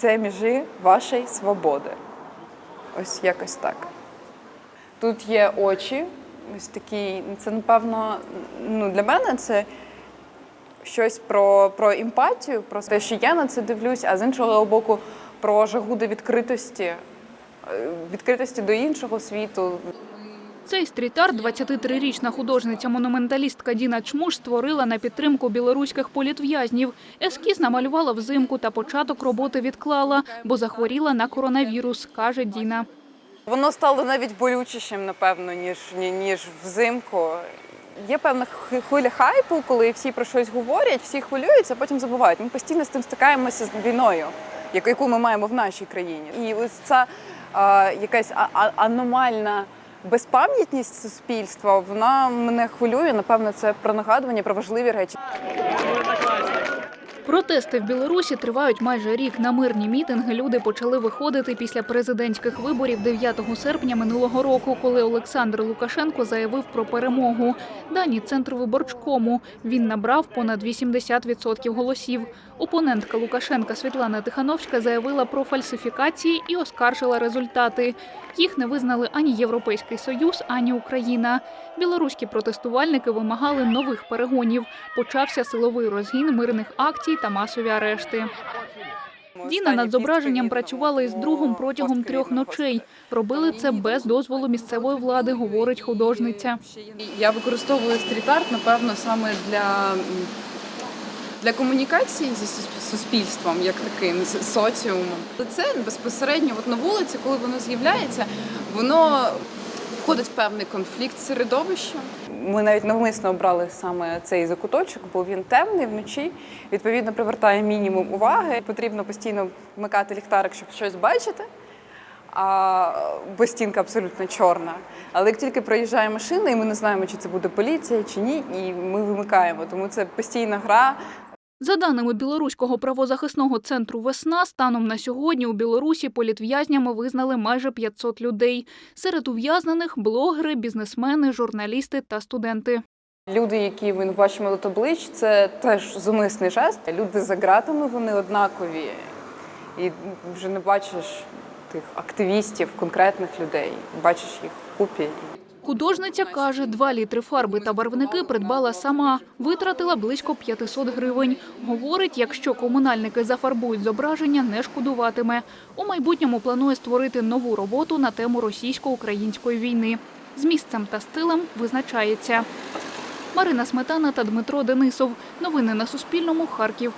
де межі вашої свободи. Ось якось так. Тут є очі, ось такі. Це, напевно, ну, для мене це щось про, про емпатію, про те, що я на це дивлюсь, а з іншого боку, про жагу до відкритості, е, відкритості до іншого світу, Цей стріт-арт 23-річна художниця-монументалістка Діна Чмуш створила на підтримку білоруських політв'язнів. Ескіз намалювала взимку та початок роботи відклала, бо захворіла на коронавірус, каже Діна. Воно стало навіть болючішим, напевно, ніж, ніж взимку. Є певна хвиля хайпу, коли всі про щось говорять, всі хвилюються, а потім забувають. Ми постійно з тим стикаємося з війною, яку- ми маємо в нашій країні. І ось ця а, якась аномальна безпам'ятність суспільства, вона мене хвилює. Напевно, це про нагадування про важливі речі. Протести в Білорусі тривають майже рік. На мирні мітинги люди почали виходити після президентських виборів 9 серпня минулого року, коли Олександр Лукашенко заявив про перемогу. Дані центру виборчкому. Він набрав понад 80% голосів. Опонентка Лукашенка Світлана Тихановська заявила про фальсифікації і оскаржила результати. Їх не визнали ані Європейський Союз, ані Україна. Білоруські протестувальники вимагали нових перегонів. Почався силовий розгін мирних акцій та масові арешти. Діна над зображенням працювала із другом протягом трьох ночей. Робили це без дозволу місцевої влади, говорить художниця. Я використовую стріт-арт, напевно, саме для, для комунікації зі суспільством, як таким, з соціумом. Це безпосередньо от на вулиці, коли воно з'являється, воно входить в певний конфлікт середовища. Ми навіть навмисно обрали саме цей закуточок, бо він темний вночі, відповідно привертає мінімум уваги. Потрібно постійно вмикати ліхтарик, щоб щось бачити. А бо стінка абсолютно чорна. Але як тільки проїжджає машина, і ми не знаємо, чи це буде поліція, чи ні, і ми вимикаємо. Тому це постійна гра. За даними Білоруського правозахисного центру Весна, станом на сьогодні у Білорусі політв'язнями визнали майже 500 людей. Серед ув'язнених блогери, бізнесмени, журналісти та студенти. Люди, які ми бачимо до облич, це теж зумисний жест. Люди за ґратами вони однакові. І вже не бачиш тих активістів, конкретних людей, бачиш їх вкупі. Художниця каже, два літри фарби та барвники придбала сама. Витратила близько 500 гривень. Говорить, якщо комунальники зафарбують зображення, не шкодуватиме. У майбутньому планує створити нову роботу на тему російсько-української війни. З місцем та стилем визначається. Марина Сметана та Дмитро Денисов. Новини на Суспільному. Харків.